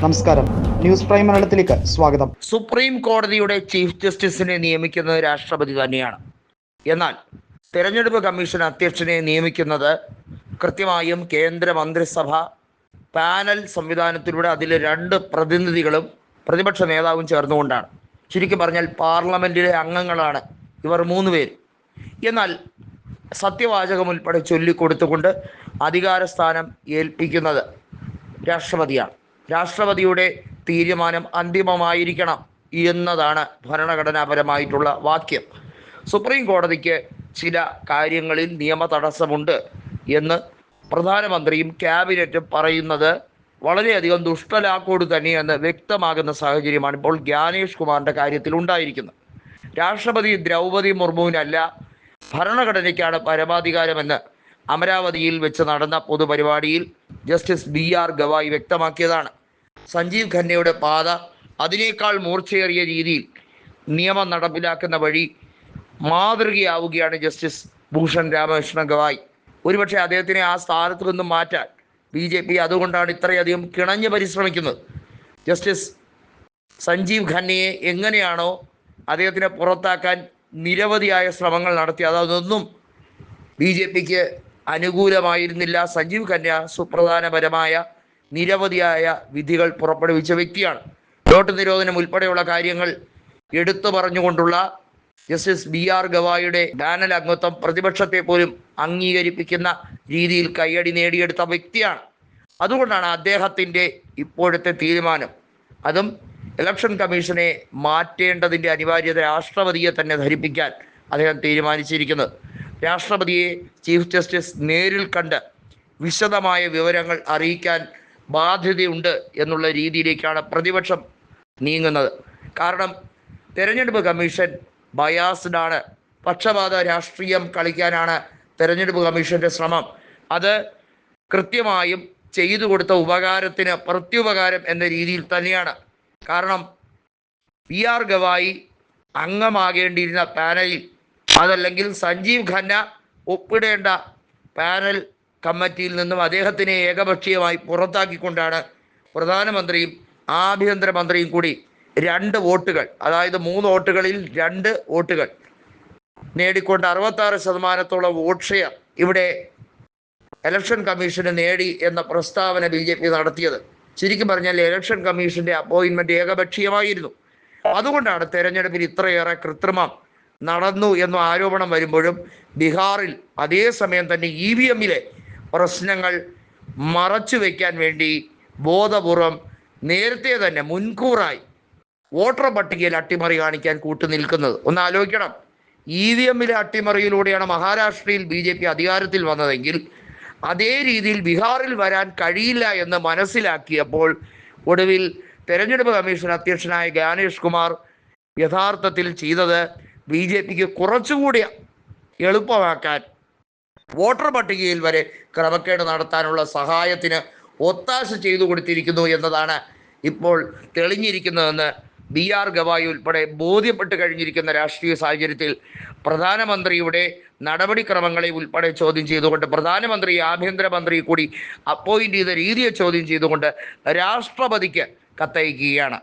നമസ്കാരം. News prime മലയാളത്തിലേക്ക് സ്വാഗതം. സുപ്രീം കോടതിയുടെ ചീഫ് ജസ്റ്റിസിനെ നിയമിക്കുന്നത് രാഷ്ട്രപതി തന്നെയാണ്. എന്നാൽ തെരഞ്ഞെടുപ്പ് കമ്മീഷൻ അധ്യക്ഷനെ നിയമിക്കുന്നത് കൃത്യമായും കേന്ദ്ര മന്ത്രിസഭ പാനൽ സംവിധാനത്തിലൂടെ അതിലെ രണ്ട് പ്രതിനിധികളും പ്രതിപക്ഷ നേതാവും ചേർന്നുകൊണ്ടാണ്. ചുരുക്കി പറഞ്ഞാൽ പാർലമെന്റിലെ അംഗങ്ങളാണ് ഇവർ മൂന്ന് പേര്. എന്നാൽ സത്യവാചകം ഉൾപ്പെടെ ചൊല്ലിക്കൊടുത്തുകൊണ്ട് അധികാരസ്ഥാനം ഏൽപ്പിക്കുന്നത് രാഷ്ട്രപതിയാണ്. രാഷ്ട്രപതിയുടെ തീരുമാനം അന്തിമമായിരിക്കണം എന്നതാണ് ഭരണഘടനാപരമായിട്ടുള്ള വാക്യം. സുപ്രീം കോടതിക്ക് ചില കാര്യങ്ങളിൽ നിയമ തടസ്സമുണ്ട് എന്ന് പ്രധാനമന്ത്രിയും ക്യാബിനറ്റും പറയുന്നത് വളരെയധികം ദുഷ്ടലാക്കോട് തന്നെയെന്ന് വ്യക്തമാകുന്ന സാഹചര്യമാണ് ഇപ്പോൾ ജ്ഞാനേഷ് കുമാറിന്റെ കാര്യത്തിൽ ഉണ്ടായിരിക്കുന്നത്. രാഷ്ട്രപതി ദ്രൗപദി മുർമുവിനല്ല ഭരണഘടനയ്ക്കാണ് പരമാധികാരമെന്ന് അമരാവതിയിൽ വെച്ച് നടന്ന പൊതുപരിപാടിയിൽ ജസ്റ്റിസ് ബി ആർ ഗവായി വ്യക്തമാക്കിയതാണ്. സഞ്ജീവ് ഖന്നയുടെ പാത അതിനേക്കാൾ മൂർച്ചയേറിയ രീതിയിൽ നിയമം നടപ്പിലാക്കുന്ന വഴി മാതൃകയാവുകയാണ് ജസ്റ്റിസ് ഭൂഷൺ രാമകൃഷ്ണ ഗവായി. ഒരുപക്ഷെ അദ്ദേഹത്തിനെ ആ സ്ഥാനത്ത് നിന്നും മാറ്റാൻ ബി ജെ പി അതുകൊണ്ടാണ് ഇത്രയധികം കിണഞ്ഞ് പരിശ്രമിക്കുന്നത്. ജസ്റ്റിസ് സഞ്ജീവ് ഖന്നയെ എങ്ങനെയാണോ അദ്ദേഹത്തിനെ പുറത്താക്കാൻ നിരവധിയായ ശ്രമങ്ങൾ നടത്തി അതൊന്നും ബി ജെ പിക്ക് അനുകൂലമായിരുന്നില്ല. സഞ്ജീവ് ഖന്ന സുപ്രധാനപരമായ നിരവധിയായ വിധികൾ പുറപ്പെടുവിച്ച വ്യക്തിയാണ്. നോട്ട് നിരോധനം ഉൾപ്പെടെയുള്ള കാര്യങ്ങൾ എടുത്തു പറഞ്ഞുകൊണ്ടുള്ള ജസ്റ്റിസ് ബി ആർ ഗവായിയുടെ ഡാനൽ അംഗത്വം പ്രതിപക്ഷത്തെ പോലും അംഗീകരിപ്പിക്കുന്ന രീതിയിൽ കയ്യടി നേടിയെടുത്ത വ്യക്തിയാണ്. അതുകൊണ്ടാണ് അദ്ദേഹത്തിന്റെ ഇപ്പോഴത്തെ തീരുമാനം. അതും ഇലക്ഷൻ കമ്മീഷനെ മാറ്റേണ്ടതിന്റെ അനിവാര്യത രാഷ്ട്രപതിയെ തന്നെ ധരിപ്പിക്കാൻ അദ്ദേഹം തീരുമാനിച്ചിരിക്കുന്നത്. രാഷ്ട്രപതിയെ ചീഫ് ജസ്റ്റിസ് നേരിൽ കണ്ട് വിശദമായ വിവരങ്ങൾ അറിയിക്കാൻ ബാധ്യതയുണ്ട് എന്നുള്ള രീതിയിലേക്കാണ് പ്രതിപക്ഷം നീങ്ങുന്നത്. കാരണം തെരഞ്ഞെടുപ്പ് കമ്മീഷൻ ബയാസ്ഡാണ്. പക്ഷപാത രാഷ്ട്രീയം കളിക്കാനാണ് തെരഞ്ഞെടുപ്പ് കമ്മീഷന്റെ ശ്രമം. അത് കൃത്യമായും ചെയ്തു കൊടുത്ത ഉപകാരത്തിന് പ്രത്യുപകാരം എന്ന രീതിയിൽ തന്നെയാണ്. കാരണം പി ആർ ഗവായി അംഗമാകേണ്ടിയിരുന്ന പാനലിൽ അതല്ലെങ്കിൽ സഞ്ജീവ് ഖന്ന ഒപ്പിടേണ്ട പാനൽ കമ്മിറ്റിയിൽ നിന്നും അദ്ദേഹത്തിനെ ഏകപക്ഷീയമായി പുറത്താക്കിക്കൊണ്ടാണ് പ്രധാനമന്ത്രിയും ആഭ്യന്തരമന്ത്രിയും കൂടി രണ്ട് വോട്ടുകൾ അതായത് മൂന്ന് വോട്ടുകളിൽ രണ്ട് വോട്ടുകൾ നേടിക്കൊണ്ട് അറുപത്താറ് ശതമാനത്തോളം വോട്ട് ഷെയർ ഇവിടെ ഇലക്ഷൻ കമ്മീഷന് നേടി എന്ന പ്രസ്താവന ബി ജെ പി നടത്തിയത്. ശരിക്കും പറഞ്ഞാൽ ഇലക്ഷൻ കമ്മീഷന്റെ അപ്പോയിന്റ്മെന്റ് ഏകപക്ഷീയമായിരുന്നു. അതുകൊണ്ടാണ് തെരഞ്ഞെടുപ്പിൽ ഇത്രയേറെ കൃത്രിമം നടന്നു എന്ന ആരോപണം വരുമ്പോഴും ബീഹാറിൽ അതേസമയം തന്നെ ഇ വി എമ്മിലെ പ്രശ്നങ്ങൾ മറച്ചു വയ്ക്കാൻ വേണ്ടി ബോധപൂർവം നേരത്തെ തന്നെ മുൻകൂറായി വോട്ടർ പട്ടികയിൽ അട്ടിമറി കാണിക്കാൻ കൂട്ടു കൂട്ടുനിൽക്കുന്നത്. ഒന്ന് ആലോചിക്കണം. ഇ വി എമ്മിലെ അട്ടിമറിയിലൂടെയാണ് മഹാരാഷ്ട്രയിൽ ബി ജെ പി അധികാരത്തിൽ വന്നതെങ്കിൽ അതേ രീതിയിൽ ബീഹാറിൽ വരാൻ കഴിയില്ല എന്ന് മനസ്സിലാക്കിയപ്പോൾ ഒടുവിൽ തെരഞ്ഞെടുപ്പ് കമ്മീഷൻ അധ്യക്ഷനായ ഗാനേഷ് കുമാർ യഥാർത്ഥത്തിൽ ചെയ്തത് ബി ജെ പിക്ക് കുറച്ചുകൂടി എളുപ്പമാക്കാൻ വോട്ടർ പട്ടികയിൽ വരെ ക്രമക്കേട് നടത്താനുള്ള സഹായത്തിന് ഒത്താശ ചെയ്തു കൊടുത്തിരിക്കുന്നു എന്നതാണ് ഇപ്പോൾ തെളിഞ്ഞിരിക്കുന്നതെന്ന് ബി ആർ ഗവായി ഉൾപ്പെടെ ബോധ്യപ്പെട്ട് കഴിഞ്ഞിരിക്കുന്ന രാഷ്ട്രീയ സാഹചര്യത്തിൽ പ്രധാനമന്ത്രിയുടെ നടപടിക്രമങ്ങളെ ഉൾപ്പെടെ ചോദ്യം ചെയ്തുകൊണ്ട് പ്രധാനമന്ത്രി ആഭ്യന്തരമന്ത്രി കൂടി അപ്പോയിന്റ് ചെയ്ത രീതിയെ ചോദ്യം ചെയ്തുകൊണ്ട് രാഷ്ട്രപതിക്ക് കത്തയക്കുകയാണ്.